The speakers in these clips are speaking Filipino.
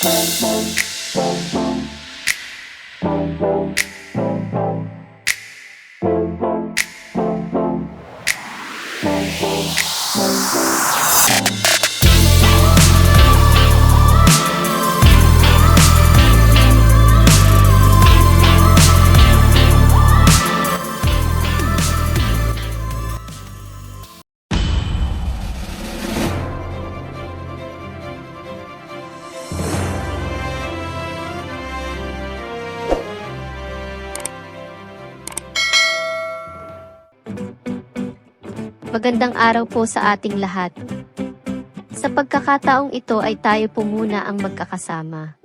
Boom, boom. Magandang araw po sa ating lahat. Sa pagkakataong ito ay tayo po muna ang magkakasama.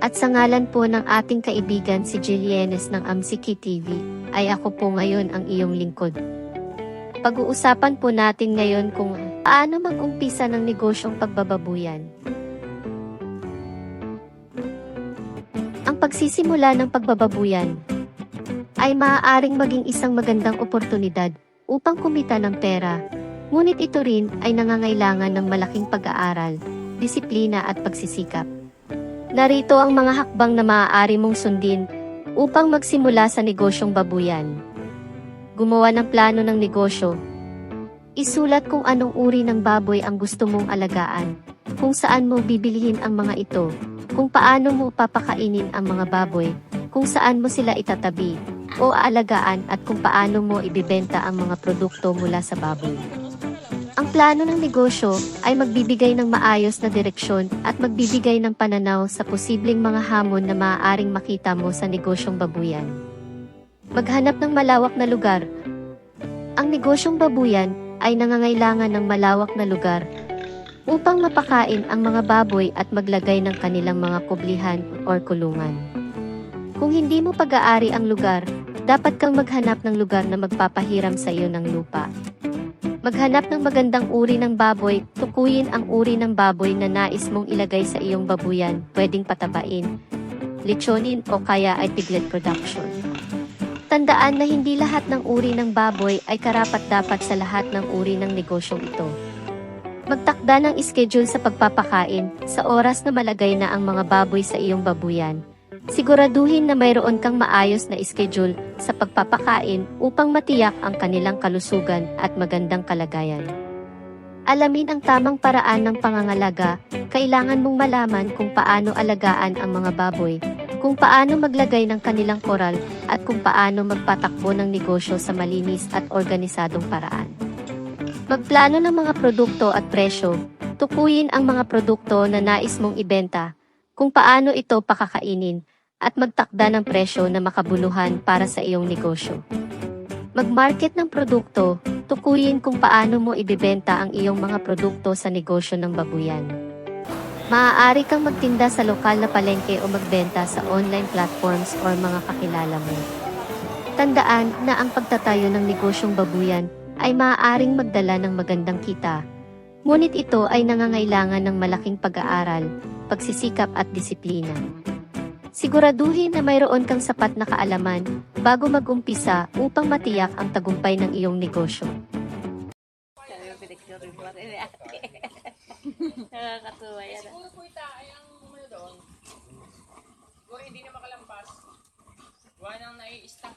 At sa ngalan po ng ating kaibigan si Jilienes ng Amsiki TV, ay ako po ngayon ang iyong lingkod. Pag-uusapan po natin ngayon kung paano mag-umpisa ng negosyong pagbababuyan. Ang pagsisimula ng pagbababuyan ay maaaring maging isang magandang oportunidad upang kumita ng pera. Ngunit ito rin ay nangangailangan ng malaking pag-aaral, disiplina at pagsisikap. Narito ang mga hakbang na maaari mong sundin upang magsimula sa negosyong babuyan. Gumawa ng plano ng negosyo. Isulat kung anong uri ng baboy ang gusto mong alagaan, kung saan mo bibilihin ang mga ito, kung paano mo papakainin ang mga baboy, kung saan mo sila itatabi, o aalagaan at kung paano mo ibibenta ang mga produkto mula sa baboy. Ang plano ng negosyo ay magbibigay ng maayos na direksyon at magbibigay ng pananaw sa posibleng mga hamon na maaaring makita mo sa negosyong babuyan. Maghanap ng malawak na lugar. Ang negosyong babuyan ay nangangailangan ng malawak na lugar upang mapakain ang mga baboy at maglagay ng kanilang mga kublihan or kulungan. Kung hindi mo pag-aari ang lugar, dapat kang maghanap ng lugar na magpapahiram sa iyo ng lupa. Maghanap ng magandang uri ng baboy, tukuyin ang uri ng baboy na nais mong ilagay sa iyong babuyan, pwedeng patabain, lechonin o kaya ay piglet production. Tandaan na hindi lahat ng uri ng baboy ay karapat-dapat sa lahat ng uri ng negosyong ito. Magtakda ng schedule sa pagpapakain sa oras na malagay na ang mga baboy sa iyong babuyan. Siguraduhin na mayroon kang maayos na schedule sa pagpapakain upang matiyak ang kanilang kalusugan at magandang kalagayan. Alamin ang tamang paraan ng pangangalaga, kailangan mong malaman kung paano alagaan ang mga baboy, kung paano maglagay ng kanilang koral, at kung paano magpatakbo ng negosyo sa malinis at organisadong paraan. Magplano ng mga produkto at presyo, tukuyin ang mga produkto na nais mong ibenta, kung paano ito pakakainin, at magtakda ng presyo na makabuluhan para sa iyong negosyo. Mag-market ng produkto, tukuyin kung paano mo ibibenta ang iyong mga produkto sa negosyo ng babuyan. Maaari kang magtinda sa lokal na palengke o magbenta sa online platforms or mga kakilala mo. Tandaan na ang pagtatayo ng negosyong babuyan ay maaaring magdala ng magandang kita. Ngunit ito ay nangangailangan ng malaking pag-aaral, pagsisikap at disiplina. Siguraduhin na mayroon kang sapat na kaalaman bago mag-umpisa upang matiyak ang tagumpay ng iyong negosyo. Nakakatuwa yan. Siguro po ita ay ang ano doon. Siguro hindi na makalampas. Gawa nang nai-stack